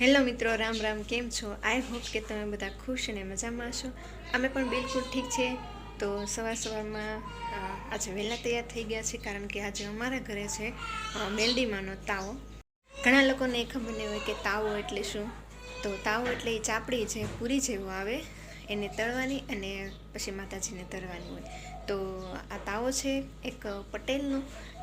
Hello મિત્રો, રામ રામ, કેમ છો? આઈ હોપ કે તમે બધા ખુશ અને મજામાં છો અમે પણ બિલકુલ ઠીક છે. તો સવાર સવારમાં આજે વહેલા તૈયાર થઈ ગયા છે કારણ કે આજે અમારા ઘરે છે મેલડીમાંનો તાવો. ઘણા લોકોને એ ખબર નહીં હોય કે તાવો એટલે શું? તો તાવો એટલે એ ચાપડી જે પૂરી જેવું આવે, એને તળવાની અને પછી માતાજીને તળવાની હોય. તો આ તાવો છે એક પટેલનો,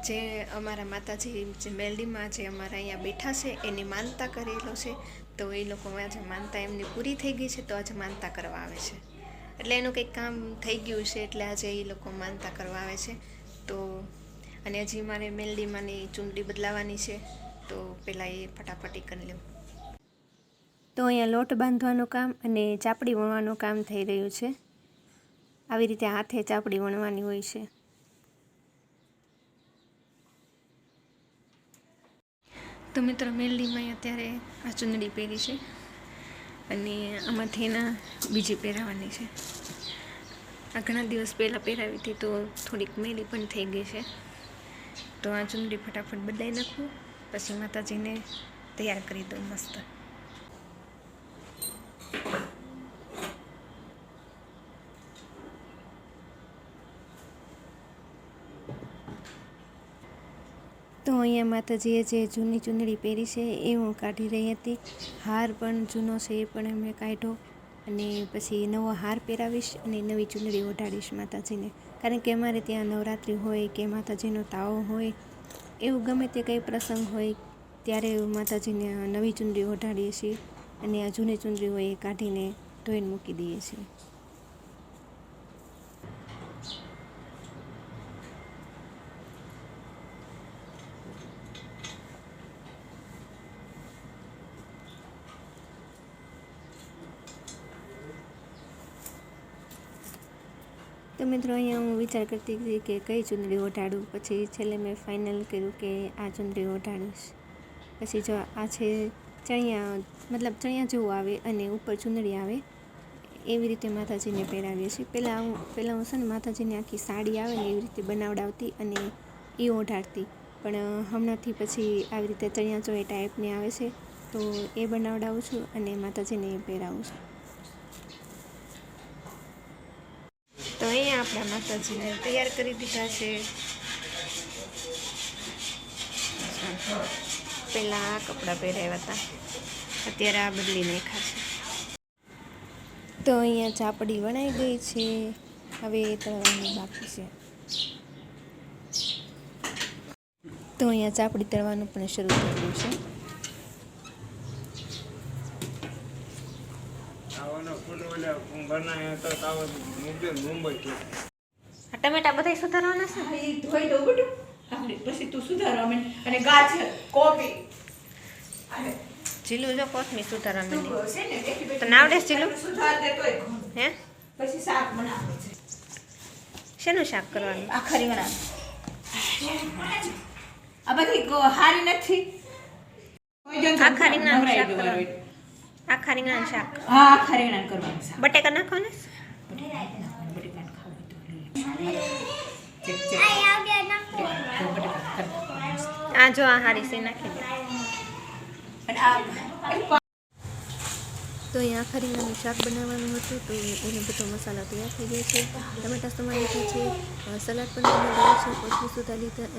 જે અમારા માતાજી જે મેલડીમાં જે અમારા અહીંયા બેઠા છે, એની માનતા કરેલો છે. તો એ લોકો આજે માનતા એમની પૂરી થઈ ગઈ છે, તો આજે માનતા કરવા આવે છે. એટલે એનું કંઈક કામ થઈ ગયું છે, એટલે આજે એ લોકો માનતા કરવા આવે છે. તો અને હજી મારે મેલડીમાંની ચૂંટણી બદલાવાની છે, તો પહેલાં એ ફટાફટી કરી લઉં તો અહીંયા લોટ બાંધવાનું કામ અને ચાપડી વણવાનું કામ થઈ રહ્યું છે. આવી રીતે હાથે ચાપડી વણવાની હોય છે. તો મિત્રો, મેલડીમાં અત્યારે આ ચૂંદડી પહેરી છે અને આમાંથી એના બીજી પહેરાવાની છે. આ ઘણા દિવસ પહેલાં પહેરાવી હતી તો થોડીક મેલી પણ થઈ ગઈ છે. તો આ ચૂંદડી ફટાફટ બદલાઈ નાખું, પછી માતાજીને તૈયાર કરી દઉં મસ્ત તો અહીંયા માતાજીએ જે જૂની ચૂંદડી પહેરી છે, એ હું કાઢી રહી હતી. હાર પણ જૂનો છે, એ પણ મેં કાઢ્યો. અને પછી નવો હાર પહેરાવીશ અને નવી ચૂંદડી ઓઢાડીશ માતાજીને. કારણ કે અમારે ત્યાં નવરાત્રિ હોય કે માતાજીનો તાવો હોય, એવું ગમે તે કંઈ પ્રસંગ હોય, ત્યારે માતાજીને નવી ચૂંદડી ઓઢાડીએ છીએ. અને આ જૂની ચૂંદડી હોય એ કાઢીને ધોઈને મૂકી દઈએ છીએ. તો મિત્રો અહીંયા હું વિચાર કરતી હતી કે કઈ ચુંદડી ઓઢાડું? પછી છેલ્લે મેં ફાઇનલ કર્યું કે આ ચુંદડી ઓઢાડીશ. પછી જો આ છે ચણિયા, મતલબ ચણિયા જેવું આવે અને ઉપર ચુંદડી આવે, એવી રીતે માતાજીને પહેરાવીએ છીએ. પહેલાં હું પહેલાં હું છે ને માતાજીની આખી સાડી આવે ને એવી રીતે બનાવડાવતી અને એ ઓઢાડતી. પણ હમણાંથી પછી આવી રીતે ચણિયા ચોળી ટાઈપની આવે છે, તો એ બનાવડાવું છું અને માતાજીને એ પહેરાવું છું તો અહીંયા આપણા માતાજીને તૈયાર કરી દીધા છે. પહેલાં આ કપડાં પહેરાવ્યા હતા. અત્યારે આ બદલી નાખ્યા છે. તો અહીંયા ચાપડી વણાઈ ગઈ છે. હવે તળવાની બાકી છે. તો અહીંયા ચાપડી તળવાનું પણ શરૂ થઈ ગયું છે. બનાવ્યો તો તાવ મુંબઈ મુંબઈ આ ટમેટા બધા સુધારવાના છે? હા, ઈ ધોઈ દઉં બટુ. આપણે પછી તું સુધારવા માંડ. અને ગાજર કોબી. અને જીલું જો કોથમી સુધારવા મને તો નાવડે ને જીલું? સુધાર દે તોય. હે? પછી શાક બનાવે છે. શેનું શાક કરવાનું? આખરી રીંગણા આ બધી હારી નથી. આખરી નવરાઈ શાક કરવાનું. આખા રીંગણાનું શાક? હા આખા રીંગણા કરવાનું શાક. બટેકા ખાવું તો નાખવાના. આ જો આ હારી છે નાખી દે. તો અહીંયા આખા રીંગણાનું શાક બનાવવાનું હતું તો એનો બધો મસાલા તૈયાર થઈ ગયો છે. ટમેટા સમારી લીધા છે સલાડ પણ બનાવ્યું છે કોથમીર સુધારી લીધા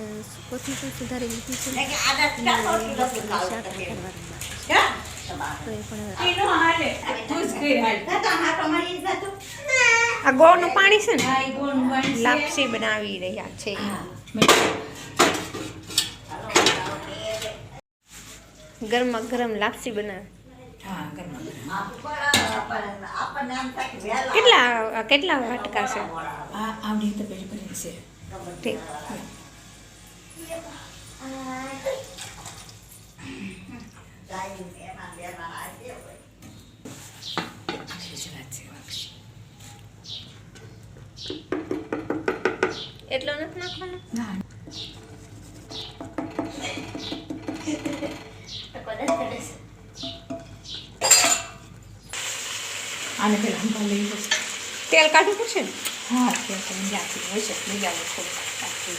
કોથમીર પણ સુધારી લીધી છે. શાક કરવાનું બાકી છે. આ ગોળનું પાણી છે ને. લાપસી બનાવી રહ્યા છે ગરમા ગરમ લાપસી બનાવે. કેટલા કેટલા વાટકા છે. એટલો નથી નાખવાનો આને પેલા હંભા લઈ લો તેલ કાઢવું પડશે ને હા તેલ કાઢી ત્યાંથી હોય છે લઈ આવો થોડું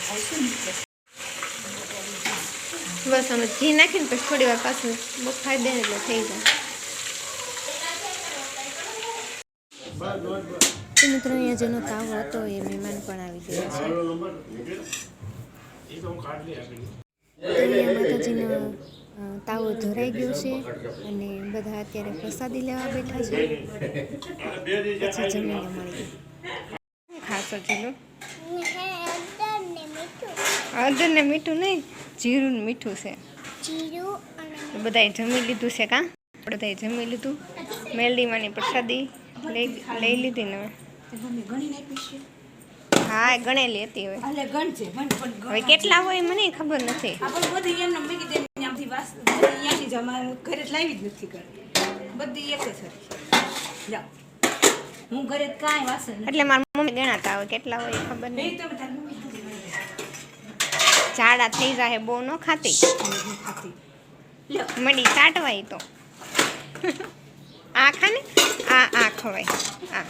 હોય છે. બસ અમે ઘી નાખીને પછી થોડી વાર પાછું બફાઈ દે એટલે થઈ જાય. મિત્રો અહીંયા જેનો તાવ હતો એ મહેમાન પણ આવી ગયો છે. માતાજીનો તાવો ધરાઈ ગયો છે અને બધા અત્યારે પ્રસાદી લેવા બેઠા છે. પછી જમીને મળી ખાસો ચલો હળદર ને મીઠું નહીં? જીરું ને મીઠું છે. બધાએ જમી લીધું છે કાં? બધાએ જમી લીધું. મેલડીમાંની પ્રસાદી લઈ લઈ લીધી ને હવે. હા એ ગણેલી હતી હવે. હવે કેટલા હોય મને ખબર નથી. આપણે બધી એમને મેં કીધું એમને આમથી વાસ બધી અહીંયાથી જ અમારે ઘરે લાવી જ નથી બધી એક જ હું ઘરે કાંઈ વાસણ એટલે મારા મમ્મી ગણાતા હોય કેટલા હોય એ ખબર નહીં નહીં તમે તારી મમ્મી કીધું મને. ઝાડા થઈ જાય બહુ ન ખાતી? મળી ચાટવાય તો. આ ખાને? આ આ ખવાય. આ.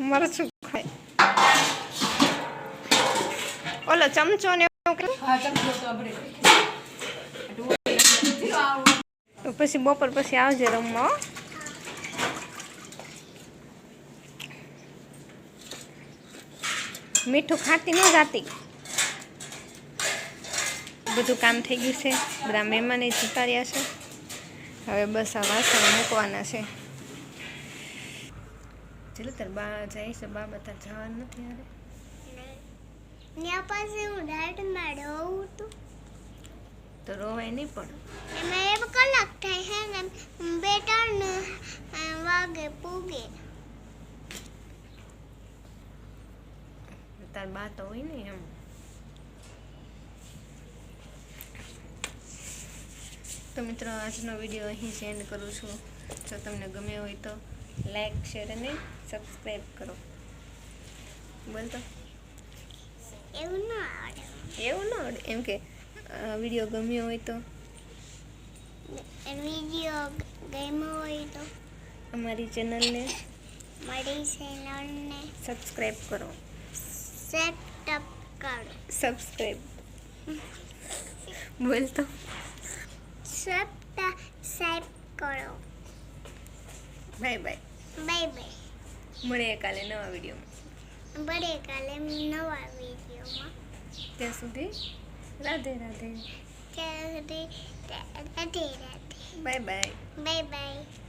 મરચું ખાય ઓલો ચમચો ને. તો પછી બપોર પછી આવજે રમવા મીઠું ખાતી ન જાતી. બધું કામ થઈ ગયું છે. બધા મહેમાને જતા રહ્યા છે. હવે બસ આ વાસણ મૂકવાના છે. ચલો તાર બા જાય છે. બા બધા જવાનું નથી હારે? ત્યાં પાસે હું ડાયરેક્ટમાં રહું તું. તો રોવાય નહીં પણ. એમાં એક કલાક થાય છે ને બે ત્રણ વાગે પૂગે. તાર બા તો હોય ને એમ તો મિત્રો આજનો વીડિયો અહીં સેન્ડ કરું છું જો તમને ગમ્યો હોય તો લાઈક શેર અને સબસ્ક્રાઈબ કરો બોલ તો એવું ના આવડે એવું ન આવડે એમ કે વીડિયો ગમ્યો હોય તો વીડિયો ગમ્યો હોય તો અમારી ચેનલને મારી ચેનલને સબસ્ક્રાઈબ કરો સેટ અપ કરો સબસ્ક્રાઈબ બોલ તો સબસ્ક્રાઈબ કરો બાય બાય બાય બાય મળીએ કાલે નવા વિડીયોમાં બળે કાલે નવા વિડીયોમાં ત્યાં સુધી રાધે રાધે ત્યાં સુધી Radhe Radhe bye bye bye bye